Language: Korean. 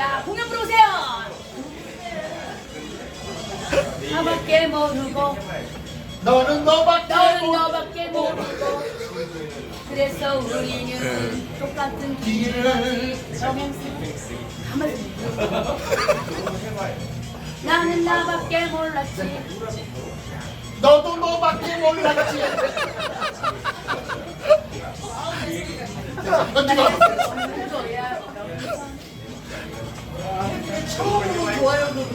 자, 공연 들어오세요. 나밖에 모르고, 너는 너밖에 너는 못 너밖에 모르고. 그래서 우리는 똑같은 길을 정했어. 가만히 있어. 나는 나밖에 몰랐지. 너도 너밖에 몰랐지. 마. 거야. 처음으로 좋아요.